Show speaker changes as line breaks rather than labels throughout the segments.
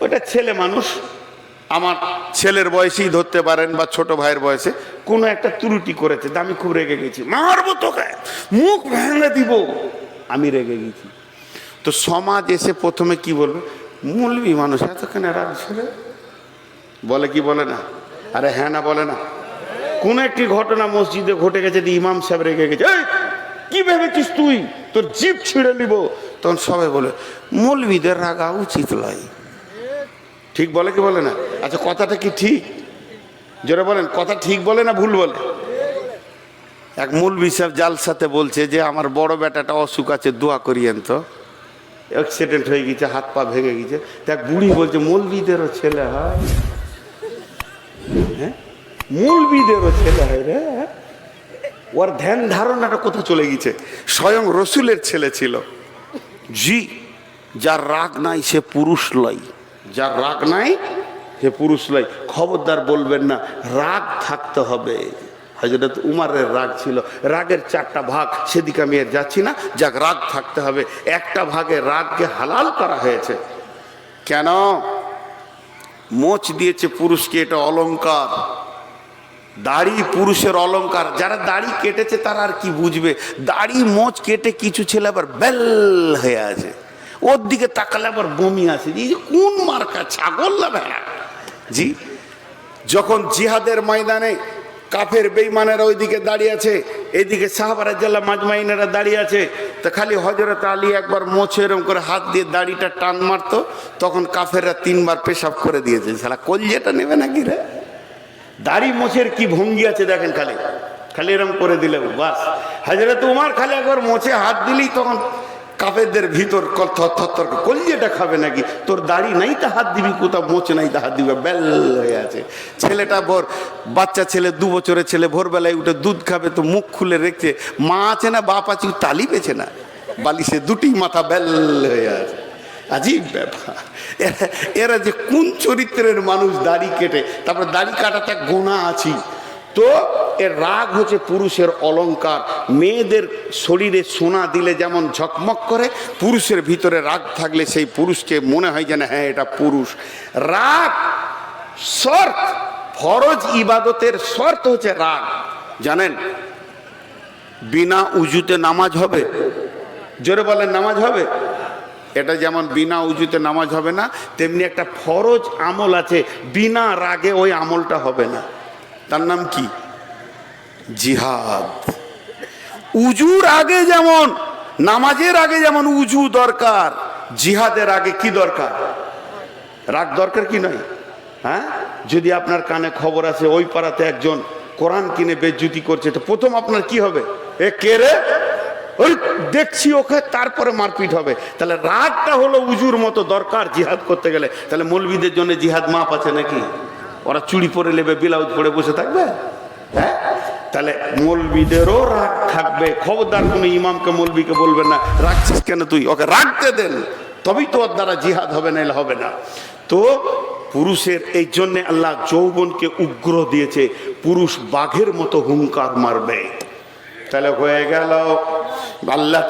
ওটা ছেলে মানুষ। আমার ছেলের বয়সেই ধরতে পারেন বা ছোট ভাইয়ের বয়সে কোনো একটা ত্রুটি করেছে আমি খুব রেগে গেছি। মারবো তোকে মুখ ভেঙে দিব। আমি রেগে গেছি। তো সমাজ এসে প্রথমে কি বলবে? মূলবি মানুষ এতখানে রাগ ছেড়ে বলে কি বলে না? আরে হ্যাঁ না বলে না। কোন একটি ঘটনা মসজিদে ঘটে গেছে যে ইমাম সাহেব রেগে গেছে। "এই, কি ভেবেছিস তুই? তোর জিপ ছিঁড়ে নিব। তখন সবাই বলে মৌলবিদের রাগা উচিত নয় ঠিক বলে কি বলে না? আচ্ছা কথাটা কি ঠিক? জোরে বলেন, কথা ঠিক বলে না ভুল বলে? এক মৌলবি সাহেব জালসাতে বলছে যে, আমার বড় বেটাটা অসুখ আছে, দোয়া করিয়েন তো। অ্যাক্সিডেন্ট হয়ে গেছে, হাত পা ভেঙে গেছে। এক বুড়ি বলছে, মৌলবিদেরও ছেলে হয়? হ্যাঁ? মৌলবিদেরও ছেলে হয় রে। ওর ধ্যান ধারণাটা কোথা চলে গেছে? স্বয়ং রসুলের ছেলে ছিল। জি, যার রাগ নাই, সে পুরুষ লয়। যার রাগ নাই, সে পুরুষ লয় খবরদার বলবেন না, রাগ থাকতে হবে। হজরত উমারের রাগ ছিল, রাগের চারটা ভাগ, সেদিকে আমি আর যাচ্ছি না, যাক রাগ থাকতে হবে। একটা ভাগে রাগকে হালাল করা হয়েছে। কেন? মোচ দিয়েছে পুরুষকে, এটা অলংকার। দাড়ি পুরুষের অলংকার। যারা দাড়ি কেটেছে, তারা আর কি বুঝবে? দাড়ি, মোচ কেটে কিছু ছেলে আবার বেল হয়ে আছে। ওর দিকে তাকালে আবার বমি আছে এই যে কোন মার্কা? ছাগল না ভেড়া? জি, যখন জিহাদের ময়দানে কাফের বেইমানেরা ওইদিকে দাঁড়িয়ে আছে, এদিকে সাহাবারা জেলা মাজমাইনেরা দাঁড়িয়ে আছে, তা খালি হজরত আলী একবার মোছে এরম করে হাত দিয়ে দাড়িটা টান মারতো, তখন কাফেররা তিনবার পেশাব করে দিয়েছে। সালা কলজেটা নেবে নাকি রে? দাড়ি মোছের কি ভঙ্গি আছে দেখেন খালি। খালি এরম করে দিলে বাস। হাজরত উমার খালি একবার মোছে হাত দিলেই তখন কাফেরদের ভিতর থর কলিয়েটা খাবে নাকি? তোর দাড়ি নাই তা হাত দিবি কোথাও, মোচে নাই তা হাত দিবি। বেল হয়ে আছে। ছেলেটা ভোর বাচ্চা ছেলে, দু বছরের ছেলে, ভোরবেলায় উঠে দুধ খাবে, তো মুখ খুলে রেখেছে মা আছে না, বাপ আছে, তালি পেছে না। বালিশে দুটি মাথা বেল হয়ে আছে। আজীব ব্যাপার। এরা- যে কোন চরিত্রের মানুষ দাড়ি কেটে, তারপরে দাড়ি কাটাতে গোনা আছি। তো এর রাগ হচ্ছে পুরুষের অলঙ্কার। মেয়েদের শরীরে সোনা দিলে যেমন ঝকমক করে, পুরুষের ভিতরে রাগ থাকলে সেই পুরুষকে মনে হয় যেন হ্যাঁ এটা পুরুষ। রাগ, শর্ত, ফরজ ইবাদতের শর্ত হচ্ছে রাগ। জানেন? বিনা উজুতে নামাজ হবে। জোরে বলেন, নামাজ হবে? এটা যেমন বিনা উজুতে নামাজ হবে না, তেমনি একটা ফরজ আমল আছে। বিনা রাগে ওই আমলটা হবে না। তার নাম কি? জিহাদ। উজুর আগে যেমন, নামাজের আগে যেমন উজু দরকার, জিহাদের আগে কি দরকার? রাগ দরকার কি নয় হ্যাঁ? যদি আপনার কানে খবর আছে, ওই পাড়াতে একজন কোরআন কিনে বেজ্জুতি করছে, তো প্রথম আপনার কি হবে? এ কে রে? ওই দেখছি ওকে, তারপরে মারপিট হবে। তাহলে রাগটা হলো উজুর মতো দরকার জিহাদ করতে গেলে। তাহলে মৌলবিদের জন্য জিহাদ মাপ আছে নাকি? ওরা পরে নেবে, ব্লাউজ পরে বসে থাকবে? হ্যাঁ? তাহলে মৌলবিদেরও রাগ থাকবে। খবরদার কোনো ইমামকে মৌলবিকে বলবে না রাখছিস কেন তুই? ওকে রাখতে দেন। তবেই তো ওর দ্বারা জিহাদ হবে না হবে না। তো পুরুষের এই জন্যে আল্লাহ যৌবনকে উগ্র দিয়েছে। পুরুষ বাঘের মতো হুঙ্কার মারবে। তাহলে হয়ে গেল। আল্লাহ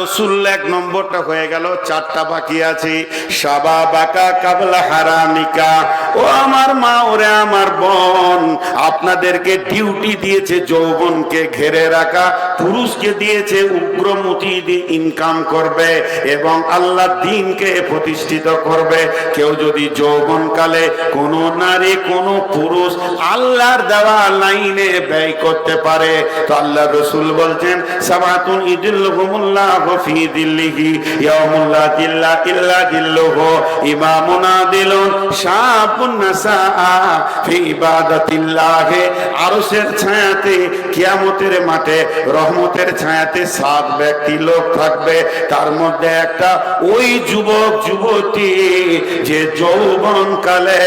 রসুল এক নম্বরটা হয়ে গেল, চারটা বাকি আছে। সাবা বাকা কাবলা হারামিকা। ও আমার মা, ওরে আমার বোন, আপনাদেরকে ডিউটি দিয়েছে যৌবনকে ঘেরে রাখা, পুরুষকে দিয়েছে উগ্রমতি দিয়ে ইনকাম করবে এবং আল্লাহ দিনকে প্রতিষ্ঠিত করবে। কেউ যদি যৌবনকালে কোনো নারী, কোনো পুরুষ আল্লাহর দেওয়া লাইনে ব্যয় করতে পারে, তো আল্লাহ রসুল বলছেন ইদিল্লুহুমুল্লাহ ফি দিল্লিহি, ইয়াউমুল্লাহ ইল্লা ইমামুন শাবুন নাসা ফি আরশের ছায়াতে, কিয়ামতের মাঠে, রহমতের ছায়াতে সাত ব্যক্তি লোক থাকবে। তার মধ্যে একটা ওই যুবক, যুবতী, যে যৌবন কালে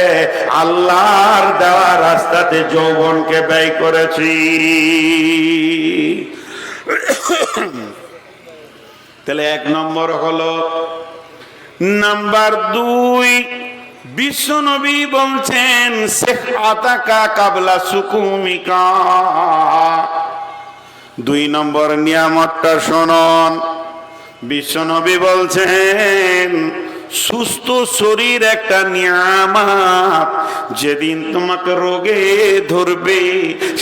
আল্লাহর দেওয়া রাস্তাতে যৌবনকে ব্যয় করেছি। তাহলে এক নম্বর হলো নাম্বার দুই বিশ্বনবী বলছেন, শেখ আতাকা কাবলা সুকুমিকা। দুই নম্বর নিয়ামতটা শোনন। বিশ্বনবী বলছেন সুস্থ শরীর একটা নিয়ামত। যেদিন তোমাকে রোগে ধরবে,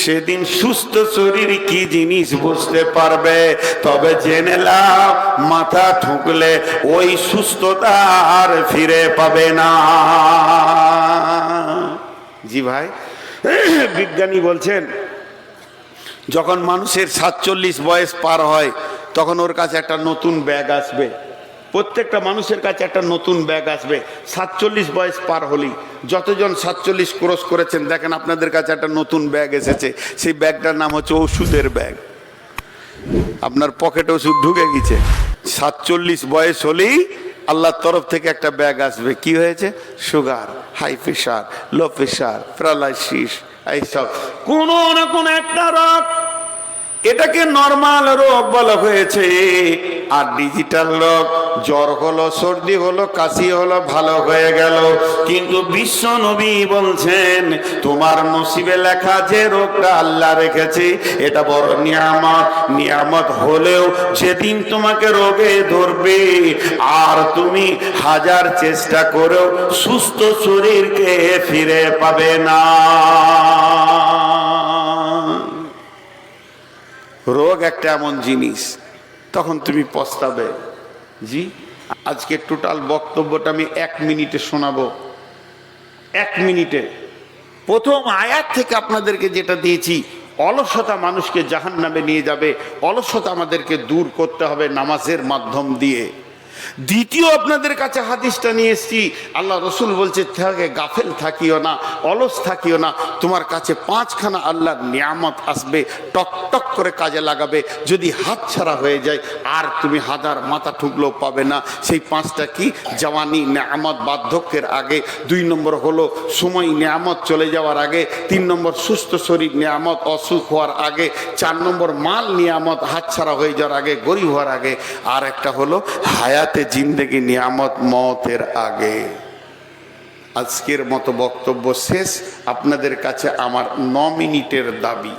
সেদিন সুস্থ শরীর কি জিনিস বুঝতে পারবে? তবে জেনে লাও মাথা ঠুকলে ওই সুস্থতা আর ফিরে পাবে না। জি ভাই, বিজ্ঞানী বলছেন, যখন মানুষের সাতচল্লিশ বয়স পার হয়, তখন ওর কাছে একটা নতুন ব্যাগ আসবে। প্রত্যেকটা মানুষের কাছে একটা নতুন ব্যাগ আসবে। সাতচল্লিশ বয়স পার হলেই যতজন সাতচল্লিশ ক্রস করেছেন, দেখেন আপনাদের কাছে একটা নতুন ব্যাগ এসেছে। সেই ব্যাগটার নাম হচ্ছে ওষুধের ব্যাগ। আপনার পকেটে ওষুধ ঢুকে গেছে। সাতচল্লিশ বয়স হলেই আল্লাহর তরফ থেকে একটা ব্যাগ আসবে। কি হয়েছে? Sugar, high pressure, low pressure, paralysis এইসব কোনো না কোনো একটা রোগ। এটাকে নর্মাল রোগ বলা হয়েছে। আর ডিজিটাল রোগ জ্বর হলো, সর্দি হলো, কাশি হলো, ভালো হয়ে গেল। কিন্তু বিশ্ব নবী বলছেন, তোমার নসিবে লেখা যে রোগটা আল্লাহ রেখেছে, এটা বড় নিয়ামত। নিয়ামত হলেও যেদিন তোমাকে রোগে ধরবে, আর তুমি হাজার চেষ্টা করেও সুস্থ শরীরকে ফিরে পাবে না। রোগ একটা এমন জিনিস তখন তুমি পস্তাবে। জি, আজকে টোটাল বক্তব্যটা আমি এক মিনিটে শোনাবো। এক মিনিটে। প্রথম আয়াত থেকে আপনাদেরকে যেটা দিয়েছি, অলসতা মানুষকে জাহান নামে নিয়ে যাবে, অলসতা আমাদেরকে দূর করতে হবে নামাজের মাধ্যম দিয়ে। দ্বিতীয় আপনাদের কাছে হাদিসটা নিয়ে এসছি। আল্লাহ রসুল বলছে থাকে গাফেল থাকিও না, অলস থাকিও না, তোমার কাছে পাঁচখানা আল্লাহর নিয়ামত আসবে, টক টক করে কাজে লাগাবে, যদি হাত ছাড়া হয়ে যায়, আর তুমি হাজার মাথা ঠুকলেও পাবে না। সেই পাঁচটা কি? জওয়ানি নিয়ামত বার্ধক্যের আগে, দুই নম্বর হলো সময় নিয়ামত চলে যাওয়ার আগে, তিন নম্বর সুস্থ শরীর নিয়ামত, অসুখ হওয়ার আগে, চার নম্বর মাল নিয়ামত হাতছাড়া হয়ে যাওয়ার আগে, গরিব হওয়ার আগে, আর একটা হলো হায়াতে জিন্দেগি, নিয়ামত, মতের আগে। আজকের মতো বক্তব্য শেষ। আপনাদের কাছে আমার ন মিনিটের দাবি।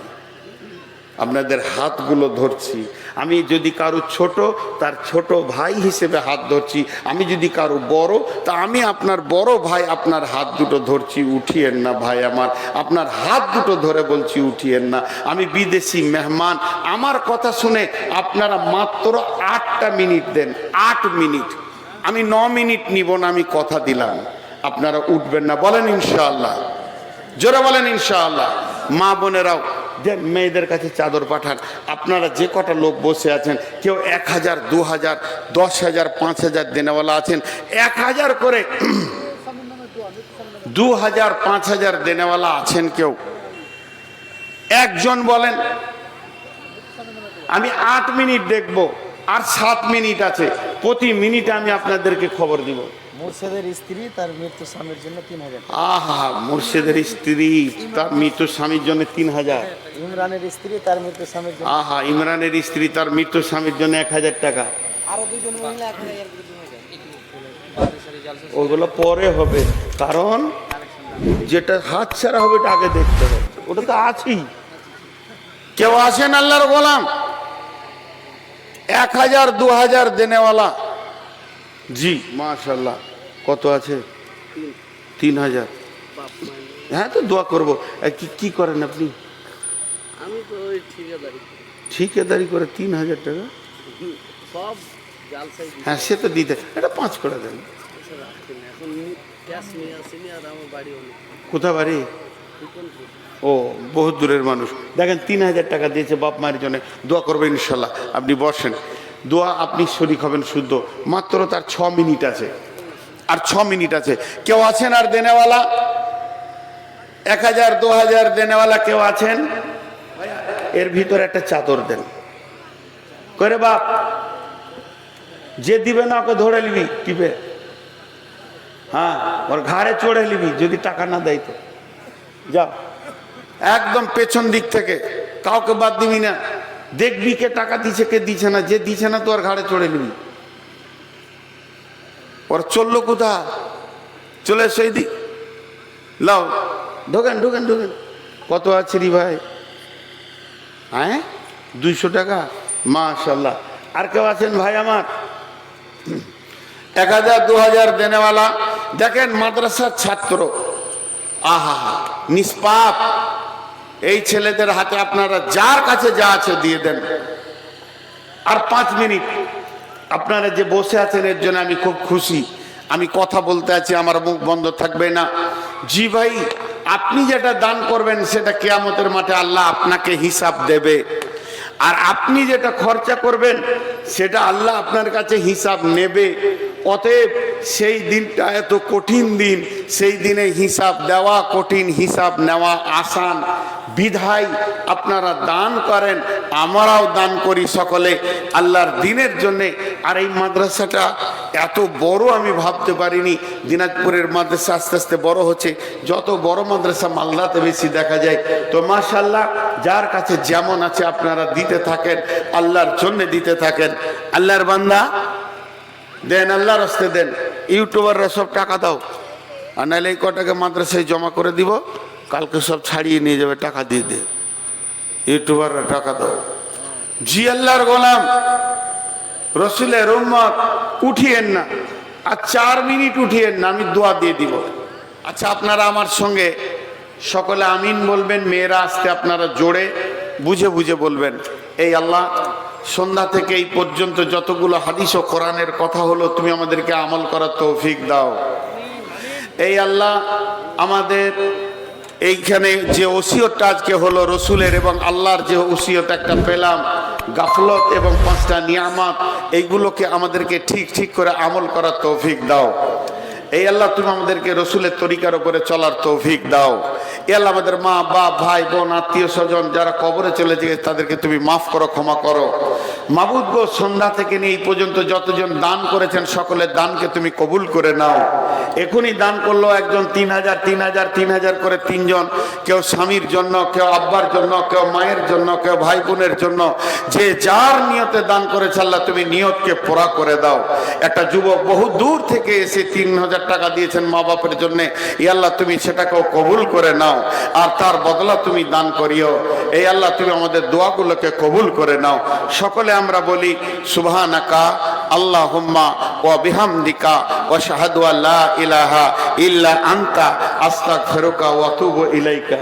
আপনাদের হাতগুলো ধরছি। আমি যদি কারও ছোট, তার ছোট ভাই হিসেবে হাত ধরছি, আমি যদি কারও বড়, তা আমি আপনার বড় ভাই আপনার হাত দুটো ধরছি, উঠিয়েন না ভাই আমার। আপনার হাত দুটো ধরে বলছি, উঠিয়েন না। আমি বিদেশি মেহমান, আমার কথা শুনে আপনারা মাত্র আটটা মিনিট দেন, আট মিনিট। আমি ন মিনিট নিব না, আমি কথা দিলাম। আপনারা উঠবেন না, বলেন ইনশাআল্লাহ। জোরে বলেন ইনশাআল্লাহ। মা বোনেরাও দেন মেয়েদের কাছে চাদর পাঠান। আপনারা যে কটা লোক বসে আছেন, কেউ এক হাজার, দু হাজার, দশ হাজার, পাঁচ হাজার দেনেওয়ালা আছেন, এক হাজার করে দু হাজার, পাঁচ হাজার দেনেওয়ালা আছেন কেউ? একজন বলেন, আমি আট মিনিট দেখব, আর সাত মিনিট আছে, প্রতি মিনিটে আমি আপনাদেরকে খবর দিব।
মোর্শেদের স্ত্রী তার মৃত্যু স্বামীর জন্য তিন হাজার
আহা মুর্শিদের স্ত্রী তার মৃত্যু স্বামীর জন্য তিন হাজার।
ইমরানের স্ত্রী তার মৃত্যু স্বামীর জন্য
আহা ইমরানের স্ত্রী তার মৃত্যু স্বামীর জন্য এক হাজার টাকা।
আরও দুজন মহিলা
ওগুলো পরে হবে কারণ যেটা হাত ছাড়া হবে এটা আগে দেখতে হবে। ওটা তো আছেই। কেউ আসেন আল্লাহর গোলাম? এক হাজার দু হাজার দেনেওয়ালা। জি মাশাল্লাহ কত আছে? তিন হাজার। হ্যাঁ তো দোয়া করব। কি কি করেন আপনি?
আমি তো ওই ঠিকাদারি
ঠিকাদারি করে তিন হাজার টাকা?
সব
হ্যাঁ সে তো দিতে। এটা পাঁচ করে দেন।
বাড়ি
কোথা বাড়ি? ও বহু দূরের মানুষ। দেখেন তিন হাজার টাকা দিয়েছে বাপ মায়ের জন্য। দোয়া করবেন ইনশাল্লাহ। আপনি বসেন। দোয়া আপনি শরিক হবেন শুদ্ধ। মাত্র তার ছ মিনিট আছে। আর ছ মিনিট আছে। কেউ আছেন আর দেনেওয়ালা? এক হাজার, দু হাজার দেনেওয়ালা কেউ আছেন? এর ভিতরে একটা চাদর দেন। করে বাপ, যে দিবে না ওকে ধরে নিবি, টিপে। হ্যাঁ ওর ঘাড়ে চড়ে নিবি, যদি টাকা না দেয় তো। যাও একদম পেছন দিক থেকে। কাউকে বাদ দিবি না। দেখবি কে টাকা দিছে, কে দিছে না। যে দিছে না তো আর ঘাড়ে চড়ে নিবি। ওর চলল কোথা? চলে সেই দিক লাও। ঢোকেন ঢোকেন ঢোকেন। কত আছে রি ভাই? হ্যাঁ? দুইশো টাকা? মাশাল্লাহ। আর কেউ আছেন ভাই আমার? এক হাজার, দু হাজার দেনেওয়ালা। দেখেন মাদ্রাসার ছাত্র। আহা, নিষ্পাপ। এই ছেলেদের হাতে আপনারা যার কাছে যা আছে দিয়ে দেন। আর পাঁচ মিনিট। আপনারা যে বসে আছেন, এর জন্য আমি খুব খুশি। আমি কথা বলতে আছি, আমার মুখ বন্ধ থাকবে না। জি ভাই, আপনি যেটা দান করবেন, সেটা কেয়ামতের মাঠে আল্লাহ আপনাকে হিসাব দেবে। আর আপনি যেটা খরচা করবেন, সেটা আল্লাহ আপনার কাছে হিসাব নেবে। অতএব সেই দিনটা এত কঠিন দিন, সেই দিনে হিসাব দেওয়া কঠিন, হিসাব নেওয়া আসান। বিধায় আপনারা দান করেন, আমরাও দান করি সকলে। আল্লাহর দিনের জন্যে, আর এই মাদ্রাসাটা এত বড় আমি ভাবতে পারিনি। দিনাজপুরের মাদ্রাসা আস্তে আস্তে বড় হচ্ছে। যত বড় মাদ্রাসা মালদাতে বেশি দেখা যায়। তো মাশাল্লাহ যার কাছে যেমন আছে আপনারা দিতে থাকেন, আল্লাহর জন্য দিতে থাকেন। আল্লাহর বান্দা, দেন আল্লাহর রাস্তে দেন। ইউটিউবাররা সব টাকা দাও। আর নাহলে এই কটাকে মাদ্রাসায় জমা করে দিব? কালকে সব ছাড়িয়ে নিয়ে যাবে, টাকা দিয়ে দে। ইউটিউবাররা টাকা দাও। জি আল্লাহর গোলাম, রসুলের উম্মত, উঠিয়েন না। আর চার মিনিট উঠিয়েন না, আমি দোয়া দিয়ে দিব। আচ্ছা আপনারা আমার সঙ্গে সকলে আমিন বলবেন, মেয়েরা আসতে আপনারা জোরে বুঝে বুঝে বলবেন। এই আল্লাহ, সন্ধ্যা থেকে এই পর্যন্ত যতগুলো হাদিস ও কোরআনের কথা হলো, তুমি আমাদেরকে আমল করার তৌফিক দাও। এই আল্লাহ, আমাদের এইখানে যে ওসিয়তটা আজকে হলো রসুলের এবং আল্লাহর যে ওসিয়ত একটা পেলাম, গাফলত এবং পাঁচটা নিয়ামত, এইগুলোকে আমাদেরকে ঠিক ঠিক করে আমল করার তৌফিক দাও। এই আল্লাহ তুমি আমাদেরকে রসুলের তরিকার উপরে চলার তৌফিক দাও। এ আল্লাহ আমাদের মা, বাপ, ভাই, বোন, আত্মীয় স্বজন যারা কবরে চলে গেছে তাদেরকে তুমি মাফ করো, ক্ষমা করো। মাবুদ গো, সন্ধ্যা থেকে নিয়ে এই পর্যন্ত যতজন দান করেছেন, সকলের দানকে তুমি কবুল করে নাও। এখনই দান করল একজন তিন হাজার তিন হাজার তিন হাজার করে তিনজন। কেউ স্বামীর জন্য, কেউ আব্বার জন্য, কেউ মায়ের জন্য, কেউ ভাই বোনের জন্য। যে যার নিয়তে দান করেছে আল্লাহ, তুমি নিয়তকে পোড়া করে দাও। একটা যুবক বহু দূর থেকে এসে তিন হাজার টাকা দিয়েছেন মা বাপের জন্য। ই আল্লাহ, তুমি সেটাকেও কবুল করে নাও। আর তার বদলা তুমি দান করিও। এই আল্লাহ, তুমি আমাদের দোয়াগুলোকে কবুল করে নাও। সকলে আমরা বলি, সুবহানাকা, আল্লাহুম্মা ওয়া বিহামদিকা, ওয়া শাহাদু আল্লা ইলাহা ইল্লা আনতা, আস্তাগফিরুকা ওয়া আতুবু ইলাইকা।